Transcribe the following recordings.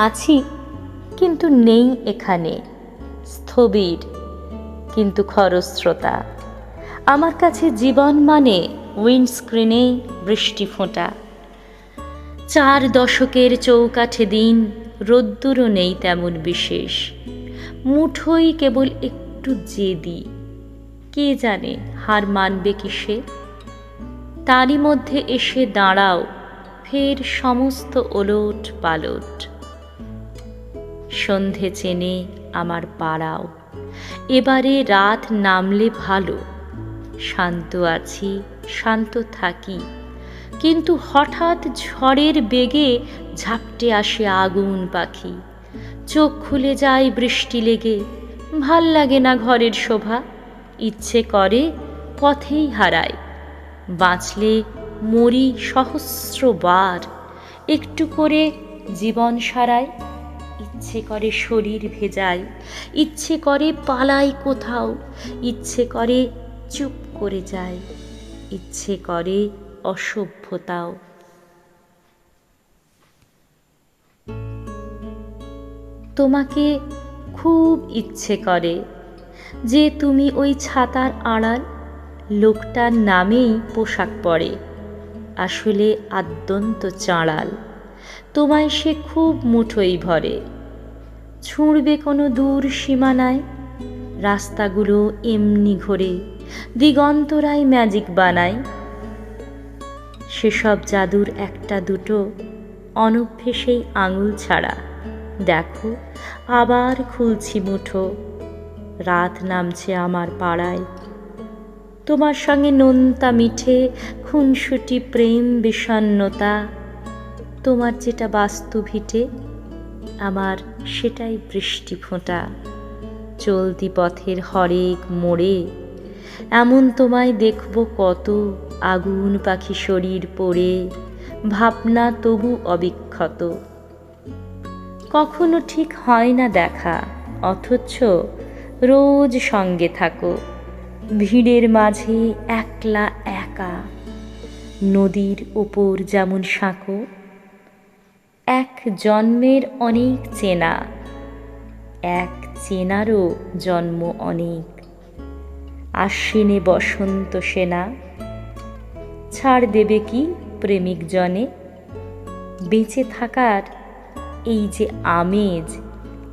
আছি, কিন্তু নেই এখানে। স্থবির, কিন্তু খরস্রোতা। আমার কাছে জীবন মানে উইন্ডস্ক্রিনে বৃষ্টি ফোঁটা। চার দশকের চৌকাঠে দিন, রোদ্দুরও নেই তেমন বিশেষ। মুঠোই কেবল একটু জেদি। কে জানে হার মানবে কিসে? তারই মধ্যে এসে দাঁড়াও, ফের সমস্ত ওলট পালট সন্ধে চেনে আমার পাড়াও। এবারে রাত নামলে ভালো। শান্ত আছি, শান্ত থাকি। কিন্তু হঠাৎ ঝড়ের বেগে ঝাপটে আসে আগুন পাখি। চোখ খুলে যায় বৃষ্টি লেগে। ভালো লাগে না ঘরের শোভা। ইচ্ছে করে, পথেই হারায়। বাঁচলে মরি সহস্রবার। একটু করে জীবন সারায়। ইচ্ছে করে শরীর ভেজায়, ইচ্ছে করে পালাই কোথাও, ইচ্ছে করে চুপ করে যায়, ইচ্ছে করে অসভ্যতাও। তোমাকে খুব ইচ্ছে করে যে তুমি ওই ছাতার আড়াল, লোকটার নামেই পোশাক পরে, আসলে আদ্যন্ত চাঁড়াল। তোমায় সে খুব মুঠোই ভরে। ছুঁড়বে কোনো দূর সীমানায়। রাস্তাগুলো এমনি ঘোরে, দিগন্তরায় ম্যাজিক বানায়। সেসব জাদুর একটা দুটো অনভ্যেসেই আঙুল ছাড়া। দেখো, আবার খুলছি মুঠো। রাত নামছে আমার পাড়ায়। তোমার সঙ্গে নোনতা মিঠে, খুনসুটি, প্রেম বিষণ্নতা। তোমার যেটা বাস্তু ভিটে আমার সেটাই বৃষ্টি ফোঁটা চলতি পথের হরেক মোড়ে এমন তোমায় দেখব কত আগুন পাখি শরীর পড়ে, ভাবনা তবু অবিক্ষত। কখনো ঠিক হয় না দেখা, অথচ রোজ সঙ্গে থাকো, ভিড়ের মাঝে একলা একা। নদীর ওপর যেমন সাঁকো এক জন্মের অনেক চেনা, এক চেনারও জন্ম অনেক। আশ্বিনে বসন্ত সেনা, ছাড় দেবে কি প্রেমিক জনে? বেঁচে থাকার এই যে আমেজ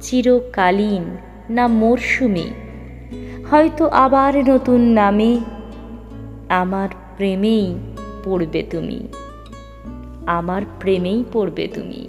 চিরকালীন না মরশুমি হয়তো আবার নতুন নামে, আমার প্রেমেই পড়বে তুমি। আমার প্রেমেই পড়বে তুমি।